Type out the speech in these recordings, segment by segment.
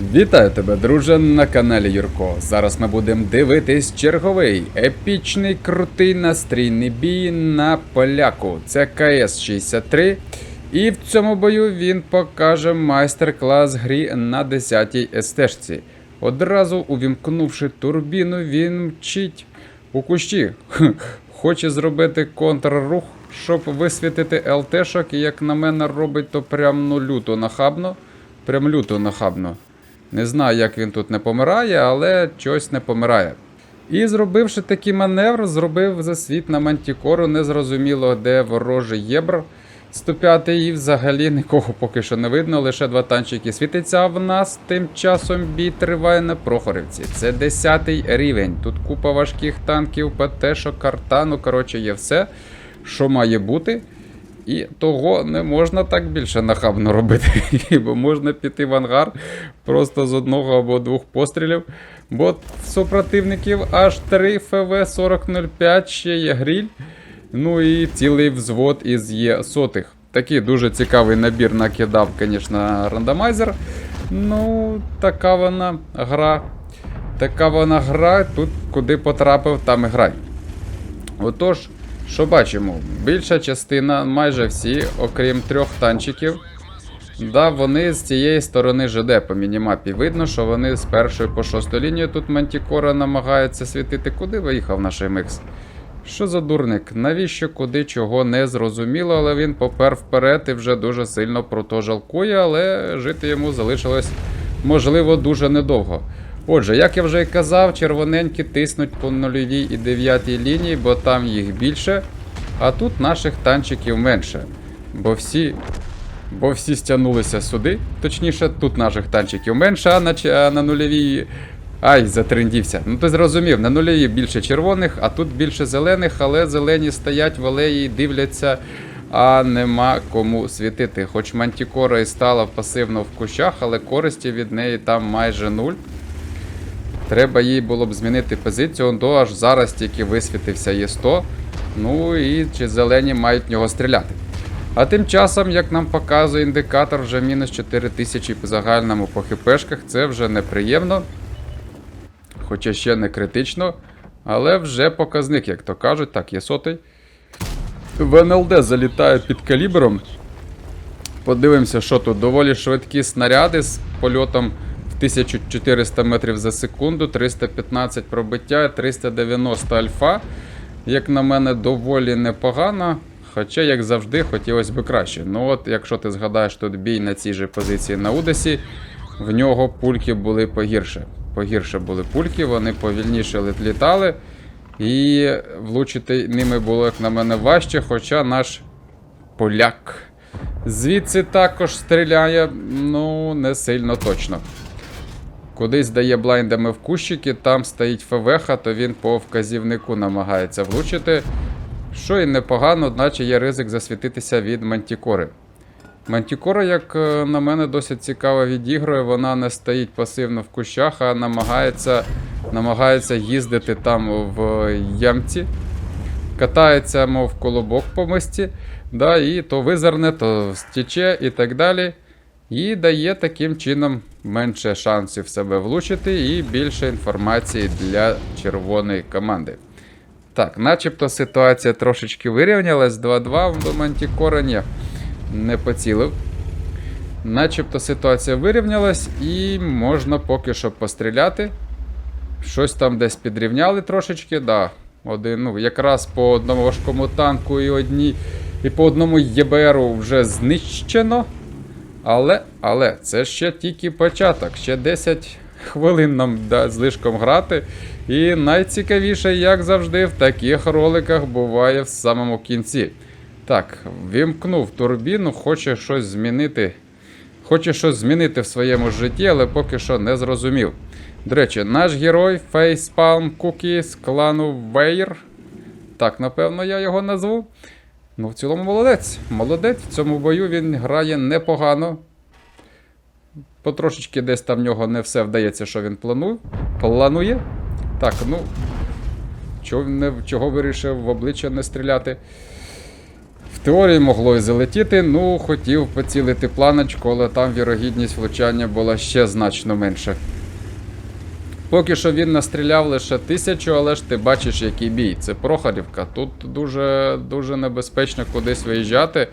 Вітаю тебе, друже, на каналі Юрко. Зараз ми будемо дивитись черговий епічний крутий настрійний бій на поляку. Це КС-63. І в цьому бою він покаже майстер-клас грі на 10-й естежці. Одразу увімкнувши турбіну, він мчить у кущі. Хоче зробити контррух, щоб висвітити ЛТшок, і як на мене робить, то прям ну люто нахабно. Прям люто нахабно. Не знаю, як він тут не помирає, але щось не помирає. І зробивши такий маневр, зробив засвіт на мантікору, незрозуміло, де ворожий єбр 105 і взагалі нікого поки що не видно, лише два танчики світиться. В нас тим часом бій триває на Прохорівці. Це 10 рівень. Тут купа важких танків, ПТ-шок, картану. Коротше, є все, що має бути. І того не можна так більше нахабно робити, бо можна піти в ангар просто з одного або двох пострілів. Бо супротивників аж 3 ФВ-4005, ще є гріль. Ну і цілий взвод із є сотих. Такий дуже цікавий набір накидав, звісно, рандомайзер. Ну, така вона гра. Така вона гра, тут куди потрапив, там і грай. Отож, що бачимо? Більша частина, майже всі, окрім трьох танчиків, да, вони з цієї сторони ЖД по мінімапі. Видно, що вони з першої по шосту лінію тут Мантікора намагається світити. Куди виїхав наш MX? Що за дурник? Навіщо, куди, чого не зрозуміло, але він попер вперед і вже дуже сильно про то жалкує, але жити йому залишилось, можливо, дуже недовго. Отже, як я вже і казав, червоненькі тиснуть по нульовій і дев'ятій лінії, бо там їх більше, а тут наших танчиків менше. Бо всі, бо всі стягнулися сюди, точніше, тут наших танчиків менше, а на, а на нульовій. Ай, затрендівся. Ну ти зрозумів, на нульовій більше червоних, а тут більше зелених, але зелені стоять в алеї, дивляться, а нема кому світити. Хоч мантікора і стала пасивно в кущах, але користі від неї там майже нуль. Треба їй було б змінити позицію, он до аж зараз тільки висвітився Є100. Ну і чи зелені мають в нього стріляти. А тим часом, як нам показує індикатор, вже мінус 4000 по загальному по хпшках, це вже неприємно. Хоча ще не критично. Але вже показник, як то кажуть, так, є сотий. В НЛД залітає під калібром. Подивимося, що тут. Доволі швидкі снаряди з польотом 1400 метрів за секунду, 315 пробиття, 390 альфа. Як на мене, доволі непогано. Хоча, як завжди, хотілося б краще. Ну от, якщо ти згадаєш тут бій на цій же позиції на Удесі, в нього пульки були погірше. Погірше були пульки, вони повільніше літали. І влучити ними було, як на мене, важче, хоча наш поляк звідси також стріляє, ну, не сильно точно. Кудись дає блайндами в кущики, там стоїть ФВХ, то він по вказівнику намагається влучити. Що і непогано, одначе є ризик засвітитися від мантікори. Мантікора, як е, на мене, досить цікаво відігрує. Вона не стоїть пасивно в кущах, а намагається, намагається їздити там в ямці. Катається, мов колобок по мисті, да, і то визирне, то стіче і так далі. І дає таким чином менше шансів себе влучити і більше інформації для червоної команди. Так, начебто ситуація трошечки вирівнялась 2-2 до Мантікора ні, не поцілив. Начебто ситуація вирівнялась і можна поки що постріляти. Щось там десь підрівняли трошечки, да. Один, ну, якраз по одному важкому танку і одній, і по одному ЄБРу вже знищено. Але, але це ще тільки початок. Ще 10 хвилин нам да, злишком грати. І найцікавіше, як завжди, в таких роликах буває в самому кінці. Так, вімкнув турбіну, хоче щось змінити. Хоче щось змінити в своєму житті, але поки що не зрозумів. До речі, наш герой Facepalm Cookie з клану Вейр. Так, напевно, я його назву. Ну, в цілому молодець. Молодець. В цьому бою він грає непогано. Потрошечки десь там в нього не все вдається, що він планує. Так, ну. Чого, чого вирішив в обличчя не стріляти? В теорії могло і залетіти, ну хотів поцілити планочку, але там вірогідність влучання була ще значно менша. Поки що він настріляв лише тисячу, але ж ти бачиш, який бій. Це Прохорівка. Тут дуже, дуже небезпечно кудись виїжджати.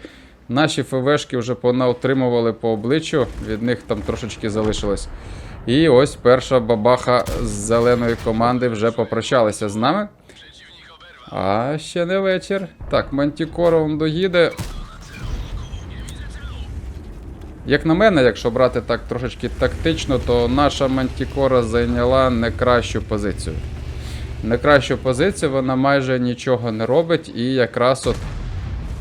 Наші ФВшки вже понаотримували по обличчю, від них там трошечки залишилось. І ось перша бабаха з зеленої команди вже попрощалася з нами. А ще не вечір. Так, Мантікора он доїде. Як на мене, якщо брати так трошечки тактично, то наша Мантікора зайняла не кращу позицію. Не кращу позицію, вона майже нічого не робить, і якраз от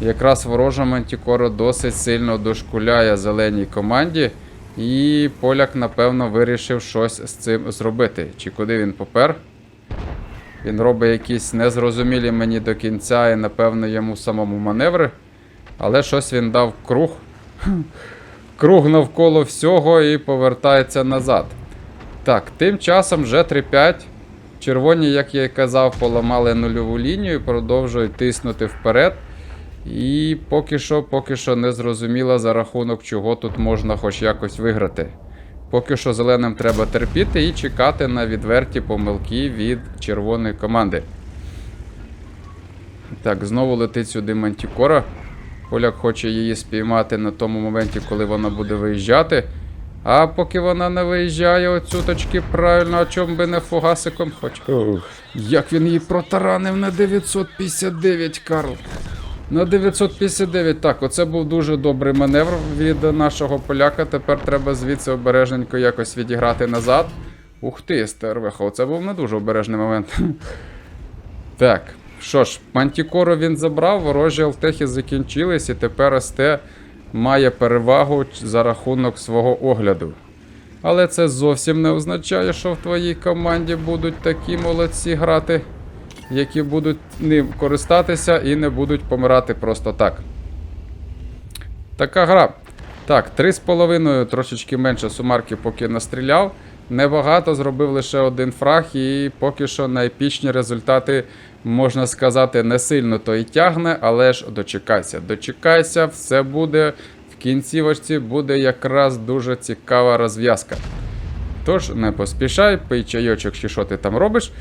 якраз ворожа Мантікора досить сильно дошкуляє зеленій команді. І поляк, напевно, вирішив щось з цим зробити. Чи куди він попер? Він робить якісь незрозумілі мені до кінця і, напевно, йому самому маневри. Але щось він дав круг. Круг навколо всього і повертається назад. Так, тим часом вже 3-5. Червоні, як я і казав, поламали нульову лінію, і продовжують тиснути вперед. І поки що, поки що не зрозуміло за рахунок чого тут можна хоч якось виграти. Поки що зеленим треба терпіти і чекати на відверті помилки від червоної команди. Так, знову летить сюди Мантікора. Поляк хоче її спіймати на тому моменті, коли вона буде виїжджати. А поки вона не виїжджає оцюточки, правильно, а чому би не фугасиком хоч. Як він її протаранив на 959, Карл. На 959. Так, оце був дуже добрий маневр від нашого поляка. Тепер треба звідси обережненько якось відіграти назад. Ух ти, стервеха, оце був не дуже обережний момент. Так, що ж, Мантікору він забрав, ворожі алтехи закінчились, і тепер СТ має перевагу за рахунок свого огляду. Але це зовсім не означає, що в твоїй команді будуть такі молодці грати, які будуть ним користатися і не будуть помирати просто так. Така гра. Так, 3,5 трошечки менше сумарки поки настріляв. Небагато зробив лише один фраг, і поки що на епічні результати, можна сказати, не сильно то і тягне, але ж дочекайся. Дочекайся, все буде в кінцівочці, буде якраз дуже цікава розв'язка. Тож, не поспішай, пий чайочок, чи що ти там робиш.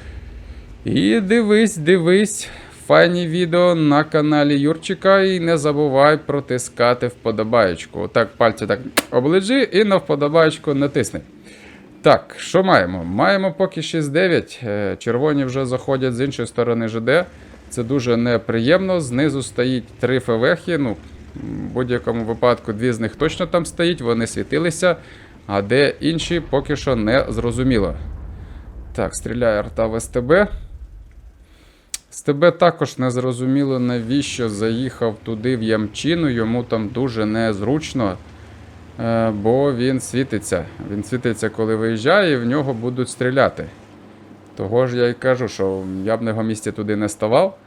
І дивись, дивись. Файні відео на каналі Юрчика. І не забувай протискати вподобаєчку. Отак пальці так оближи і на вподобаєчку натисни. Так, що маємо? Маємо поки 6-9. Е, Червоні вже заходять з іншої сторони ЖД. Це дуже неприємно. Знизу стоїть три февехи. Ну, в будь-якому випадку дві з них точно там стоїть, вони світилися. А де інші поки що не зрозуміло. Так, стріляє арта в СТБ. СТБ також не зрозуміло, навіщо заїхав туди в Ямчину. Йому там дуже незручно. Е, бо він світиться. Він світиться, коли виїжджає, і в нього будуть стріляти. Того ж я й кажу, що я б на його місці туди не ставав.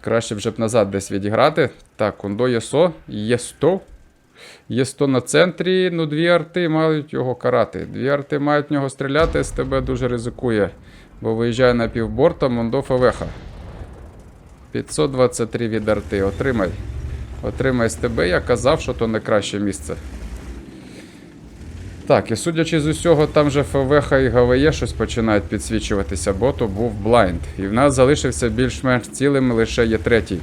Краще вже б назад десь відіграти. Так, Кондо ЄСО, є 100. Є 100 на центрі, ну дві арти мають його карати. Дві арти мають в нього стріляти, СТБ дуже ризикує, бо виїжджає на півборта Мондо Фавеха. 523 від арти. Отримай. Отримай СТБ, я казав, що то не краще місце. Так, і судячи з усього, там же ФВХ і ГВЄ щось починають підсвічуватися, бо то був блайнд. І в нас залишився більш-менш цілим лише є третій.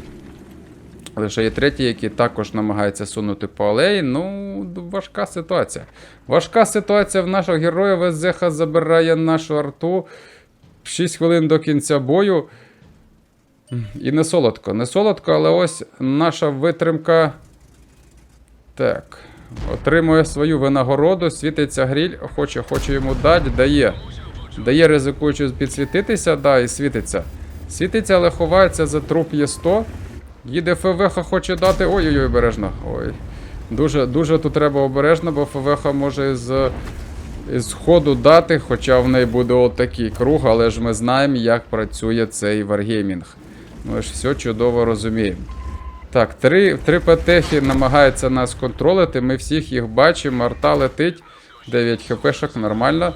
Лише є третій, який також намагається сунути по алеї. Ну, важка ситуація. Важка ситуація в нашого героя Везеха забирає нашу арту. 6 хвилин до кінця бою. І не солодко. Не солодко, але ось наша витримка. Так. Отримує свою винагороду, світиться гріль, хоче, хоче йому дати, дає. Дає, ризикуючи підсвітитися, да, і світиться. Світиться, але ховається за труп Є100. Їде ФВХ, хоче дати. Ой-ой-ой, обережно. Ой. Дуже дуже тут треба обережно, бо ФВХ може з, з ходу дати, хоча в неї буде отакий круг, але ж ми знаємо, як працює цей варгеймінг. Ми ж все чудово розуміємо. Так, три три ПТХи намагаються нас контролити. Ми всіх їх бачимо. Арта летить. 9 хпшок, нормально.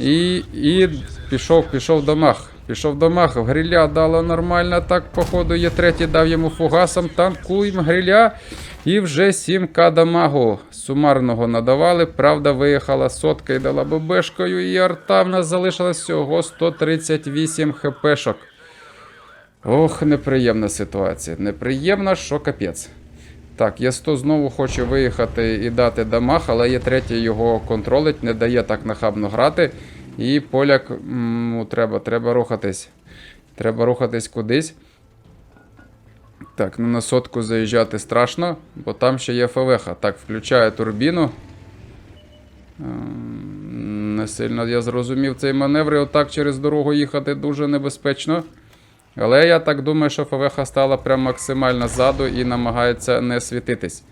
І і пішов, пішов дамаг. Пішов до маха, гриля дало нормально, так, походу, є третій, дав йому фугасом, танкуємо гриля. І вже 7к дамагу сумарного надавали. Правда, виїхала сотка і дала ББшкою, і арта в нас залишилось всього 138 хпшок. Ох, неприємна ситуація. Неприємна, що капець. Так, є 100 знову хоче виїхати і дати дамаг, але є третій його контролить, не дає так нахабно грати. І поляк м, ну, треба, треба рухатись. Треба рухатись кудись. Так, ну на сотку заїжджати страшно, бо там ще є ФВХ. Так, включаю турбіну. Ем, Не сильно я зрозумів цей маневр, і отак через дорогу їхати дуже небезпечно. Але я так думаю, що ФВХ стала прям максимально ззаду і намагається не світитись.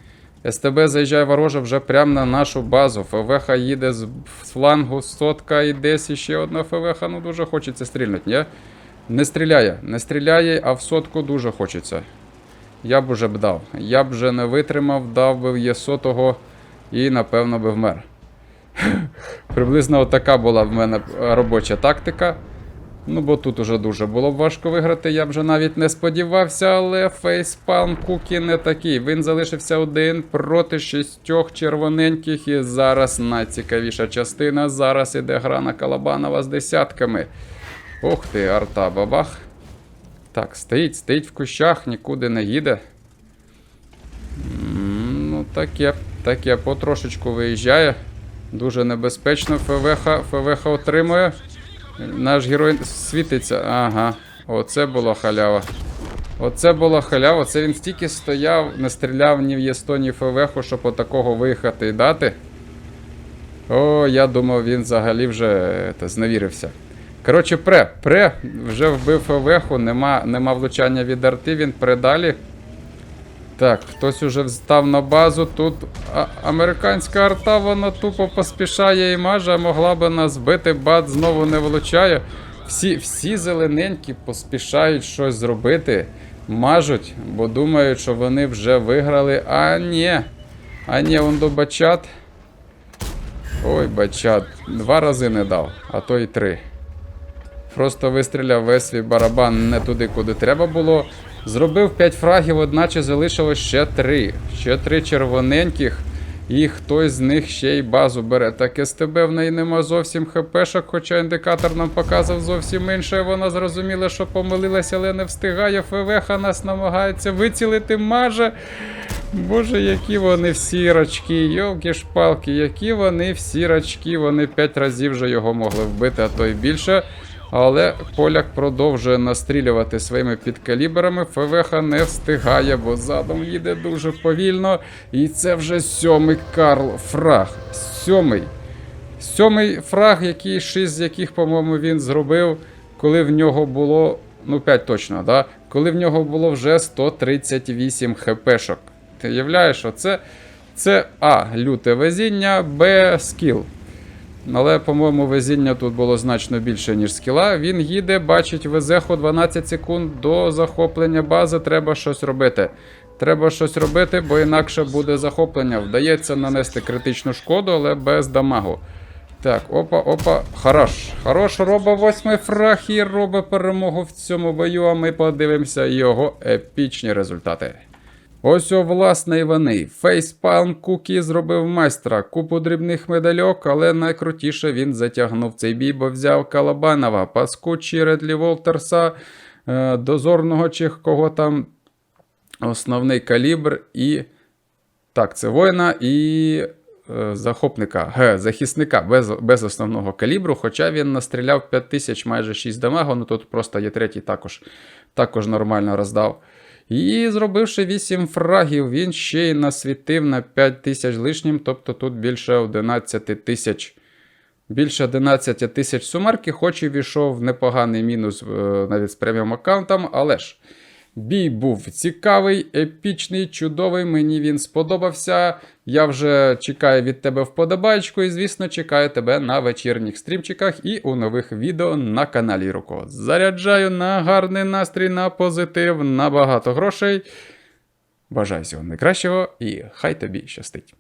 СТБ заїжджає ворожа вже прямо на нашу базу. ФВХ їде з флангу, сотка і десь іще одна ФВХ. Ну дуже хочеться стрільнути, ні? Не стріляє, не стріляє, а в сотку дуже хочеться. Я б уже б дав. Я б вже не витримав, дав би є сотого і напевно би вмер. Приблизно отака була в мене робоча тактика. Ну, бо тут уже дуже було б важко виграти, я б вже навіть не сподівався, але фейспалм Кукі не такий. Він залишився один проти шістьох червоненьких. І зараз найцікавіша частина. Зараз іде гра на Калабанова з десятками. Ух ти, арта бабах. Так, стоїть, стоїть в кущах, нікуди не їде. Ну, таке, таке потрошечку виїжджає. Дуже небезпечно. ФВХ, ФВХ отримує. Наш герой світиться. Ага. Оце була халява. Оце була халява. Це він стільки стояв, не стріляв ні в Є100, ні в ФВХ, щоб отакого виїхати і дати. О, я думав, він взагалі вже е, зневірився. Коротше, пре, пре, вже вбив ФВХ, нема, нема влучання від арти, він предалі. Так, хтось уже встав на базу. Тут а, американська арта, вона тупо поспішає і маже, могла би нас збити, бат знову не влучає. Всі, всі зелененькі поспішають щось зробити, мажуть, бо думають, що вони вже виграли. А ні. А ні, он до бачат. Ой, бачат. Два рази не дав, а то й три. Просто вистріляв весь свій барабан не туди, куди треба було. Зробив 5 фрагів, одначе залишилось ще 3. Ще 3 червоненьких. І хтось з них ще й базу бере. Так СТБ в неї нема зовсім хпшок, хоча індикатор нам показав зовсім інше. Вона зрозуміла, що помилилася, але не встигає. ФВХ нас намагається вицілити маже. Боже, які вони всі рачки, йолки шпалки, які вони всі рачки. Вони 5 разів вже його могли вбити, а то й більше. Але поляк продовжує настрілювати своїми підкаліберами. ФВХ не встигає, бо задом їде дуже повільно. І це вже сьомий Карл Фраг. Сьомий. Сьомий фраг, який шість з яких, по-моєму, він зробив, коли в нього було. Ну, 5 точно, да? Коли в нього було вже 138 хпшок. Ти уявляєш, що це, це А. Люте везіння, Б. Скіл. Але, по-моєму, везіння тут було значно більше, ніж скіла. Він їде, бачить везеху 12 секунд до захоплення бази. Треба щось робити. Треба щось робити, бо інакше буде захоплення. Вдається нанести критичну шкоду, але без дамагу. Так, опа, опа, хорош. Хорош робить восьмий фраг і робить перемогу в цьому бою, а ми подивимося його епічні результати. Ось о, власне, і вони. Фейспалм Кукі зробив майстра, купу дрібних медальок, але найкрутіше він затягнув цей бій, бо взяв Калабанова, паскучі Редлі Волтерса, е, дозорного чи кого там основний калібр і. Так, це воїна і е, захопника, ге, захисника без, без основного калібру, хоча він настріляв 5000 майже 6 дамагу, ну тут просто є третій також, також нормально роздав. І зробивши 8 фрагів, він ще й насвітив на 5 тисяч лишнім, тобто тут більше 11 тисяч. Більше 11 тисяч сумарки, хоч і війшов в непоганий мінус е, навіть з преміум аккаунтом, але ж бій був цікавий, епічний, чудовий. Мені він сподобався. Я вже чекаю від тебе вподобайку і, звісно, чекаю тебе на вечірніх стрімчиках і у нових відео на каналі Руко. Заряджаю на гарний настрій, на позитив, на багато грошей. Бажаю всього найкращого і хай тобі щастить.